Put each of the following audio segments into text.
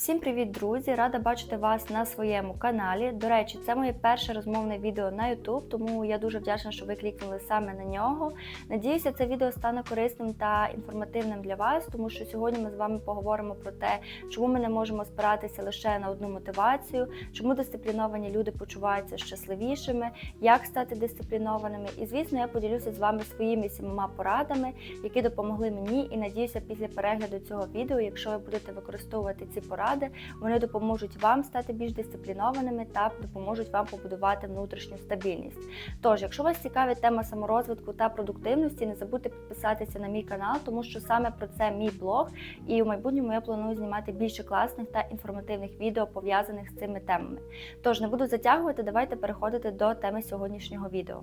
Всім привіт, друзі! Рада бачити вас на своєму каналі. До речі, це моє перше розмовне відео на YouTube, тому я дуже вдячна, що ви клікнули саме на нього. Надіюся, це відео стане корисним та інформативним для вас, тому що сьогодні ми з вами поговоримо про те, чому ми не можемо спиратися лише на одну мотивацію, чому дисципліновані люди почуваються щасливішими, як стати дисциплінованими. І звісно, я поділюся з вами своїми сімома порадами, які допомогли мені. І надіюся, після перегляду цього відео, якщо ви будете використовувати ці поради поради. Вони допоможуть вам стати більш дисциплінованими та допоможуть вам побудувати внутрішню стабільність. Тож, якщо вас цікавить тема саморозвитку та продуктивності, не забудьте підписатися на мій канал, тому що саме про це мій блог. І у майбутньому я планую знімати більше класних та інформативних відео пов'язаних з цими темами. Тож не буду затягувати, давайте переходити до теми сьогоднішнього відео.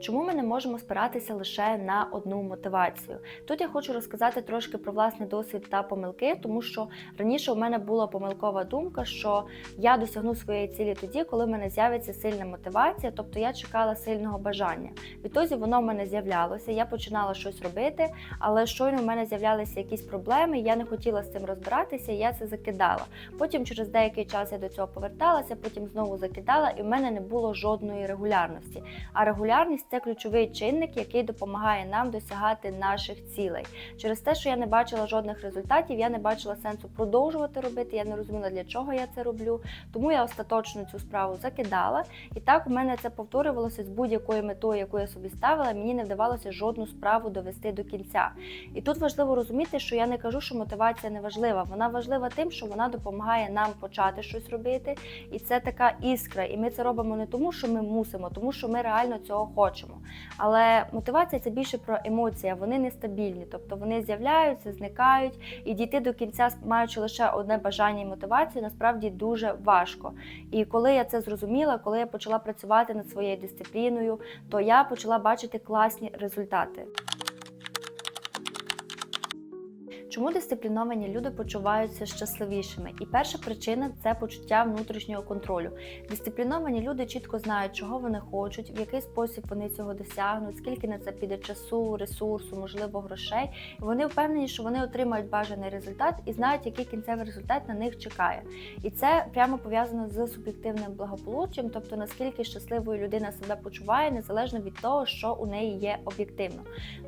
Чому ми не можемо спиратися лише на одну мотивацію? Тут я хочу розказати трошки про власний досвід та помилки, тому що раніше у мене була помилкова думка, що я досягну своєї цілі тоді, коли в мене з'явиться сильна мотивація, тобто я чекала сильного бажання. Відтоді воно в мене з'являлося, я починала щось робити, але щойно в мене з'являлися якісь проблеми, я не хотіла з цим розбиратися, я це закидала. Потім через деякий час я до цього поверталася, потім знову закидала, і в мене не було жодної регулярності. А регулярність це ключовий чинник, який допомагає нам досягати наших цілей. Через те, що я не бачила жодних результатів, я не бачила сенсу продовжувати робити. Я не розуміла, для чого я це роблю. Тому я остаточно цю справу закидала. І так у мене це повторювалося з будь-якою метою, яку я собі ставила. Мені не вдавалося жодну справу довести до кінця. І тут важливо розуміти, що я не кажу, що мотивація не важлива. Вона важлива тим, що вона допомагає нам почати щось робити. І це така іскра. І ми це робимо не тому, що ми мусимо, тому що ми реально цього хочемо хочемо. Але мотивація це більше про емоції, вони нестабільні, тобто вони з'являються, зникають, і дійти до кінця, маючи лише одне бажання і мотивацію, насправді дуже важко. І коли я це зрозуміла, коли я почала працювати над своєю дисципліною, то я почала бачити класні результати. Чому дисципліновані люди почуваються щасливішими? І перша причина це почуття внутрішнього контролю. Дисципліновані люди чітко знають, чого вони хочуть, в який спосіб вони цього досягнуть, скільки на це піде часу, ресурсу, можливо, грошей. І вони впевнені, що вони отримають бажаний результат і знають, який кінцевий результат на них чекає. І це прямо пов'язано з суб'єктивним благополуччям, тобто наскільки щасливою людина себе почуває, незалежно від того, що у неї є об'єктивно.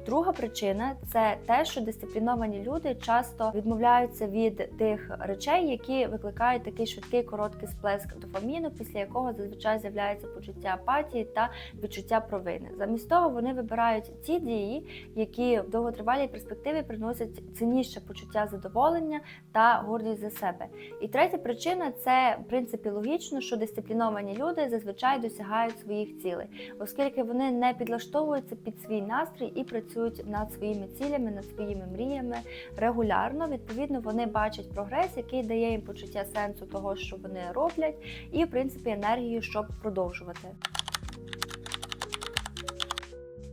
Друга причина це те, що дисципліновані люди часто відмовляються від тих речей, які викликають такий швидкий короткий сплеск дофаміну, після якого зазвичай з'являється почуття апатії та відчуття провини. Замість того вони вибирають ті дії, які в довготривалій перспективі приносять цінніше почуття задоволення та гордість за себе. І третя причина це в принципі логічно, що дисципліновані люди зазвичай досягають своїх цілей, оскільки вони не підлаштовуються під свій настрій і працюють над своїми цілями, над своїми мріями регулярно. Відповідно, вони бачать прогрес, який дає їм почуття сенсу того, що вони роблять, і в принципі енергію, щоб продовжувати.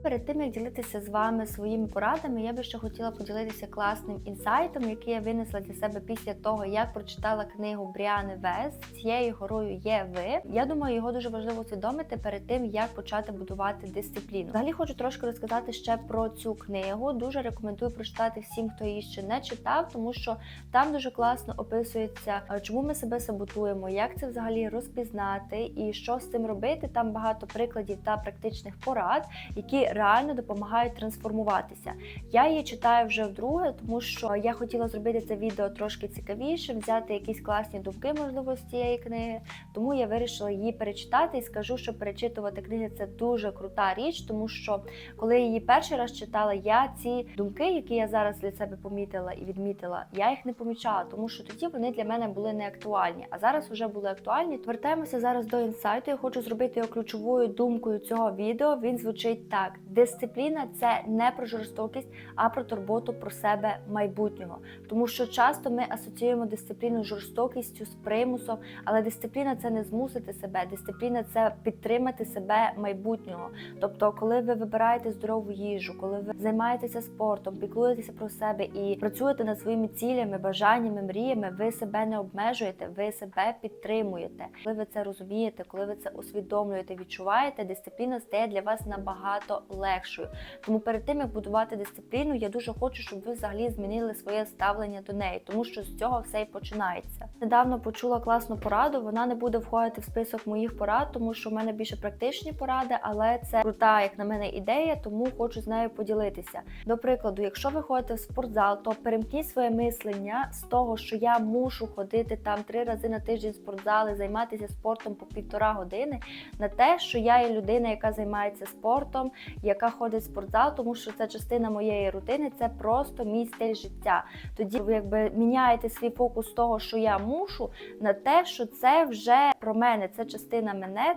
Перед тим як ділитися з вами своїми порадами, я би ще хотіла поділитися класним інсайтом, який я винесла для себе після того, як прочитала книгу Бріани Вес цією горою є ви. Я думаю, його дуже важливо усвідомити перед тим, як почати будувати дисципліну. Взагалі хочу трошки розказати ще про цю книгу. Дуже рекомендую прочитати всім, хто її ще не читав, тому що там дуже класно описується, чому ми себе саботуємо, як це взагалі розпізнати і що з цим робити. Там багато прикладів та практичних порад, які реально допомагають трансформуватися. Я її читаю вже вдруге, тому що я хотіла зробити це відео трошки цікавішим, взяти якісь класні думки, можливо, з цієї книги. Тому я вирішила її перечитати і скажу, що перечитувати книги це дуже крута річ, тому що коли я її перший раз читала, я ці думки, які я зараз для себе помітила і відмітила, я їх не помічала, тому що тоді вони для мене були не актуальні. А зараз вже були актуальні. Вертаємося зараз до інсайту. Я хочу зробити його ключовою думкою цього відео. Він звучить так: Дисципліна це не про жорстокість, а про турботу про себе майбутнього. Тому що часто ми асоціюємо дисципліну з жорстокістю, з примусом, але дисципліна це не змусити себе. Дисципліна це підтримати себе майбутнього. Тобто, коли ви вибираєте здорову їжу, коли ви займаєтеся спортом, піклуєтеся про себе і працюєте над своїми цілями, бажаннями, мріями, ви себе не обмежуєте, ви себе підтримуєте. Коли ви це розумієте, коли ви це усвідомлюєте, відчуваєте, дисципліна стає для вас набагато легшою. Тому перед тим як будувати дисципліну, я дуже хочу, щоб ви взагалі змінили своє ставлення до неї, тому що з цього все і починається. Недавно почула класну пораду. Вона не буде входити в список моїх порад, тому що в мене більше практичні поради, але це крута, як на мене, ідея, тому хочу з нею поділитися. До прикладу, якщо ви ходите в спортзал, то перемкніть своє мислення з того, що я мушу ходити там три рази на тиждень в спортзал і займатися спортом по півтора години, на те, що я є людина, яка займається спортом, яка ходить в спортзал, тому що це частина моєї рутини, це просто мій стиль життя. Тоді ви якби міняєте свій фокус того, що я мушу, на те, що це вже про мене, це частина мене.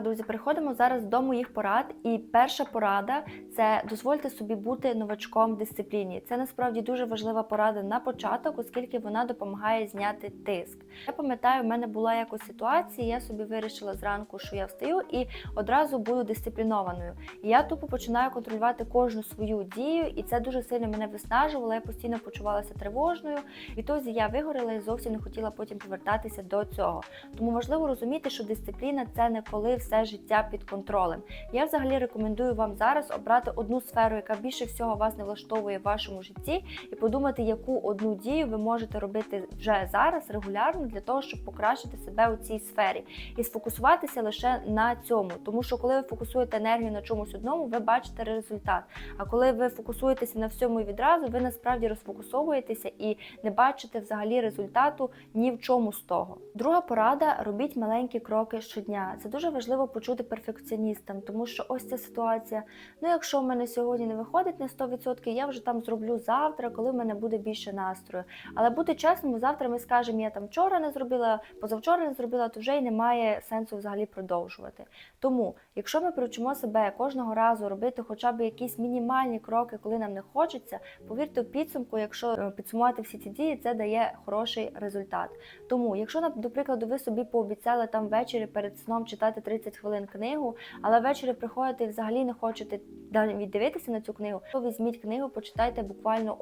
Друзі, переходимо зараз до моїх порад. І перша порада це дозвольте собі бути новачком в дисципліні. Це насправді дуже важлива порада на початок, оскільки вона допомагає зняти тиск. Я пам'ятаю, в мене була якось ситуація, я собі вирішила зранку, що я встаю і одразу буду дисциплінованою. І я тупо починаю контролювати кожну свою дію, і це дуже сильно мене виснажувало. Я постійно почувалася тривожною. Відтоді я вигоріла і зовсім не хотіла потім повертатися до цього. Тому важливо розуміти, що дисципліна це не коли все життя під контролем. Я взагалі рекомендую вам зараз обрати одну сферу, яка більше всього вас не влаштовує в вашому житті, і подумати, яку одну дію ви можете робити вже зараз регулярно для того, щоб покращити себе у цій сфері, і сфокусуватися лише на цьому. Тому що коли ви фокусуєте енергію на чомусь одному, ви бачите результат. А коли ви фокусуєтеся на всьому відразу, ви насправді розфокусовуєтеся і не бачите взагалі результату ні в чому з того. Друга порада робіть маленькі кроки щодня. Це дуже важливо почути перфекціоністам, тому що ось ця ситуація. Ну, якщо в мене сьогодні не виходить на 100%, я вже там зроблю завтра, коли в мене буде більше настрою. Але бути чесним, завтра ми скажемо, я там вчора не зробила, позавчора не зробила, то вже й немає сенсу взагалі продовжувати. Тому, якщо ми привчимо себе кожного разу робити хоча б якісь мінімальні кроки, коли нам не хочеться, повірте в підсумку, якщо е, підсумувати всі ці дії, це дає хороший результат. Тому, якщо до прикладу, ви собі пообіцяли там ввечері перед сном читати 30 хвилин книгу, але ввечері приходите і взагалі не хочете навіть дивитися на цю книгу, то візьміть книгу, почитайте буквально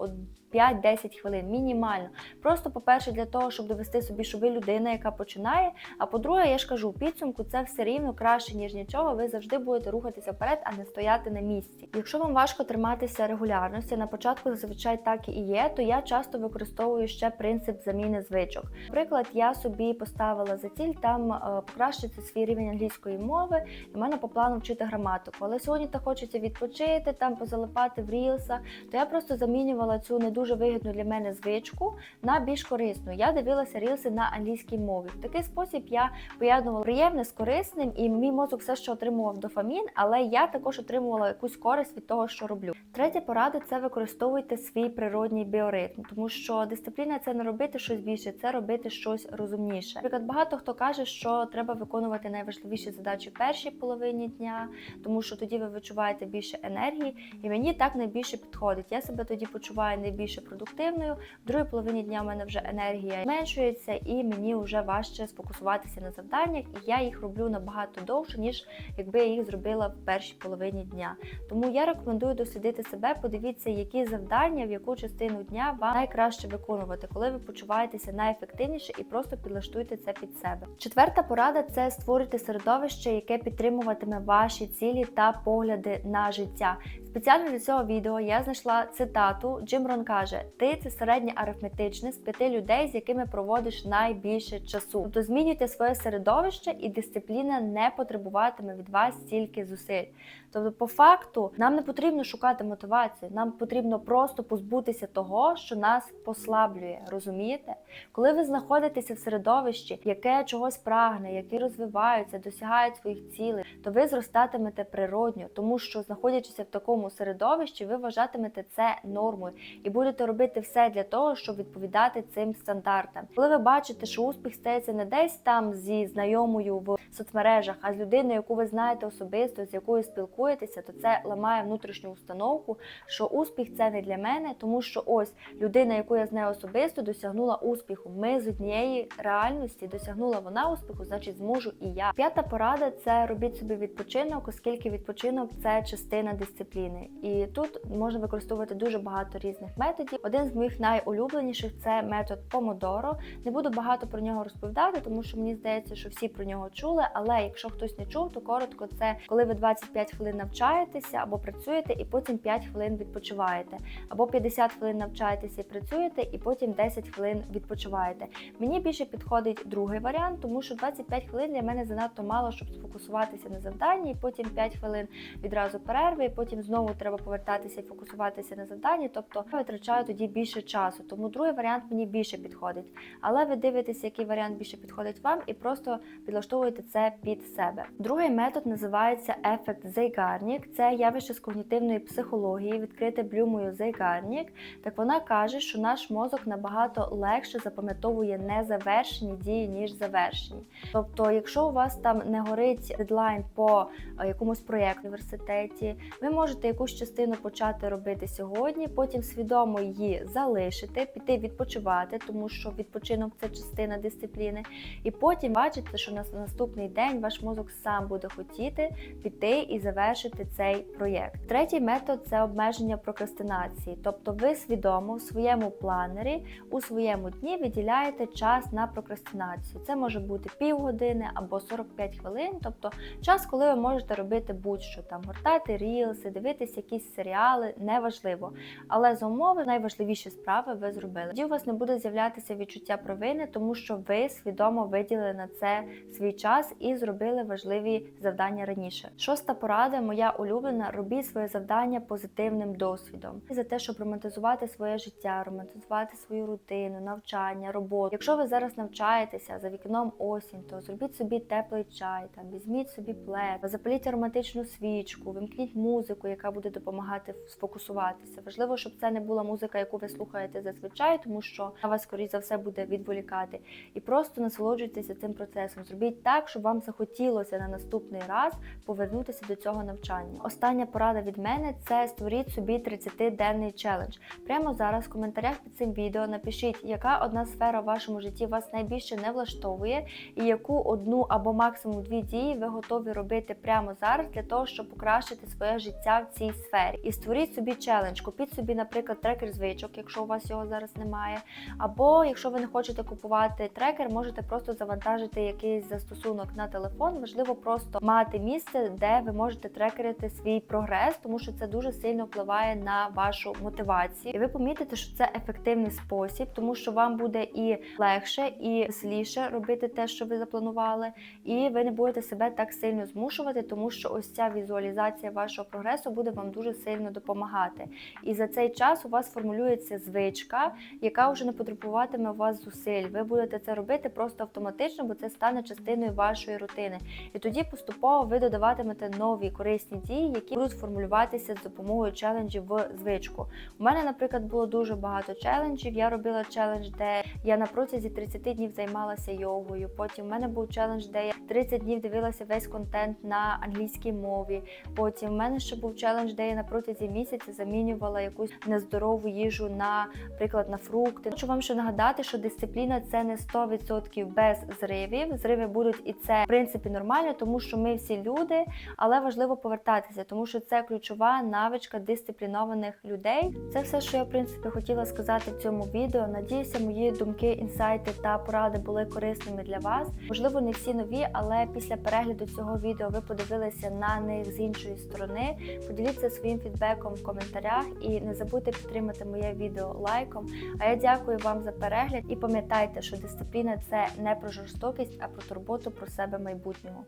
5-10 хвилин, мінімально. Просто, по-перше, для того, щоб довести собі, що ви людина, яка починає. А по-друге, я ж кажу, в підсумку це все рівно краще, ніж нічого. Ви завжди будете рухатися вперед, а не стояти на місці. Якщо вам важко триматися регулярності, на початку зазвичай так і є, то я часто використовую ще принцип заміни звичок. Наприклад, я собі поставила за ціль там е, покращити свій рівень англійської мови, і в мене по плану вчити граматику. Але сьогодні так хочеться відпочити, там позалипати в рілсах, то я просто замінювала цю не дуже вигідну для мене звичку на більш корисну. Я дивилася рілси на англійській мові. В такий спосіб я поєднувала приємне з корисним, і мій мозок все ще отримував дофамін, але я також отримувала якусь користь від того, що роблю. Третя порада це використовуйте свій природній біоритм, тому що дисципліна це не робити щось більше, це робити щось розумніше. Наприклад, багато хто каже, що треба виконувати найважливіші задачі в першій половині дня, тому що тоді ви відчуваєте більше енергії, і мені так найбільше підходить. Я себе тоді почуваю найбільше продуктивною. В другій половині дня в мене вже енергія зменшується, і мені вже важче сфокусуватися на завданнях, і я їх роблю набагато довше, ніж якби я їх зробила в першій половині дня. Тому я рекомендую дослідити себе, подивіться, які завдання, в яку частину дня вам найкраще виконувати, коли ви почуваєтеся найефективніше і просто підлаштуйте це під себе. Четверта порада це створити середовище, яке підтримуватиме ваші цілі та погляди на життя. Спеціально для цього відео я знайшла цитату. Джим Рон каже: Ти це середнє арифметичне з п'яти людей, з якими проводиш найбільше часу. Тобто змінюйте своє середовище, і дисципліна не потребуватиме від вас стільки зусиль. Тобто, по факту, нам не потрібно шукати мотивацію, нам потрібно просто позбутися того, що нас послаблює. Розумієте? Коли ви знаходитеся в середовищі, яке чогось прагне, які розвиваються, досягають своїх цілей, то ви зростатимете природньо, тому що знаходячися в такому середовищі, ви вважатимете це нормою і будете робити все для того, щоб відповідати цим стандартам. Коли ви бачите, що успіх стається не десь там зі знайомою в соцмережах, а з людиною, яку ви знаєте особисто, з якою спілкуєтеся, то це ламає внутрішню установку, що успіх це не для мене, тому що ось людина, яку я знаю особисто, досягнула успіху. Ми з однієї реальності досягнула вона успіху, значить зможу і я. П'ята порада це робіть собі відпочинок, оскільки відпочинок це частина дисципліни. дисципліни. І тут можна використовувати дуже багато різних методів. Один з моїх найулюбленіших це метод Помодоро. Не буду багато про нього розповідати, тому що мені здається, що всі про нього чули. Але якщо хтось не чув, то коротко це коли ви 25 хвилин навчаєтеся або працюєте, і потім 5 хвилин відпочиваєте, або 50 хвилин навчаєтеся і працюєте, і потім 10 хвилин відпочиваєте. Мені більше підходить другий варіант, тому що 25 хвилин для мене занадто мало, щоб сфокусуватися на завданні, і потім 5 хвилин відразу перерви, і потім знову треба повертатися і фокусуватися на завданні. Тобто я витрачаю тоді більше часу. Тому другий варіант мені більше підходить. Але ви дивитеся, який варіант більше підходить вам, і просто підлаштовуєте це під себе. Другий метод називається ефект Zeigarnik. Це явище з когнітивної психології, відкрите блюмою Zeigarnik. Так вона каже, що наш мозок набагато легше запам'ятовує незавершені дії, ніж завершені. Тобто, якщо у вас там не горить дедлайн по е, якомусь проєкту університеті, ви можете якусь частину почати робити сьогодні, потім свідомо її залишити, піти відпочивати, тому що відпочинок це частина дисципліни, і потім бачите, що на наступний день ваш мозок сам буде хотіти піти і завершити цей проєкт. Третій метод це обмеження прокрастинації, тобто ви свідомо в своєму планері у своєму дні виділяєте час на прокрастинацію. Це може бути півгодини або 45 хвилин, тобто час, коли ви можете робити будь-що там гортати рілси, дивитися якісь серіали, неважливо. Але за умови найважливіші справи ви зробили. Тоді у вас не буде з'являтися відчуття провини, тому що ви свідомо виділили на це свій час і зробили важливі завдання раніше. Шоста порада, моя улюблена: робіть своє завдання позитивним досвідом. За те, щоб романтизувати своє життя, романтизувати свою рутину, навчання, роботу. Якщо ви зараз навчаєтеся за вікном осінь, то зробіть собі теплий чай, там візьміть собі плед, запаліть ароматичну свічку, вимкніть музику, яка буде допомагати сфокусуватися. Важливо, щоб це не була музика, яку ви слухаєте зазвичай, тому що на вас, скоріш за все, буде відволікати. І просто насолоджуйтеся цим процесом. Зробіть так, щоб вам захотілося на наступний раз повернутися до цього навчання. Остання порада від мене це створіть собі 30-денний челендж. Прямо зараз в коментарях під цим відео напишіть, яка одна сфера в вашому житті вас найбільше не влаштовує, і яку одну або максимум дві дії ви готові робити прямо зараз для того, щоб покращити своє життя в цій сфері. І створіть собі челендж. Купіть собі, наприклад, трекер звичок, якщо у вас його зараз немає. Або якщо ви не хочете купувати трекер, можете просто завантажити якийсь застосунок на телефон. Важливо просто мати місце, де ви можете трекерити свій прогрес, тому що це дуже сильно впливає на вашу мотивацію. І ви помітите, що це ефективний спосіб, тому що вам буде і легше, і веселіше робити те, що ви запланували, і ви не будете себе так сильно змушувати, тому що ось ця візуалізація вашого прогресу буде вам дуже сильно допомагати. І за цей час у вас формулюється звичка, яка вже не потребуватиме у вас зусиль. Ви будете це робити просто автоматично, бо це стане частиною вашої рутини. І тоді поступово ви додаватимете нові корисні дії, які будуть формулюватися з допомогою челенджів в звичку. У мене, наприклад, було дуже багато челенджів. Я робила челендж, де я на протязі 30 днів займалася йогою. Потім у мене був челендж, де я 30 днів дивилася весь контент на англійській мові. Потім в мене ще був челендж, де я на протязі місяця замінювала якусь нездорову їжу на приклад на фрукти. Хочу вам ще нагадати, що дисципліна це не 100% без зривів. Зриви будуть і це в принципі нормально, тому що ми всі люди, але важливо повертатися, тому що це ключова навичка дисциплінованих людей. Це все, що я в принципі хотіла сказати в цьому відео. Надіюся, мої думки, інсайти та поради були корисними для вас. Можливо, не всі нові, але після перегляду цього відео ви подивилися на них з іншої сторони. Поділіться своїм фідбеком в коментарях і не забудьте підтримати моє відео лайком. А я дякую вам за перегляд і пам'ятайте, що дисципліна це не про жорстокість, а про турботу про себе майбутнього.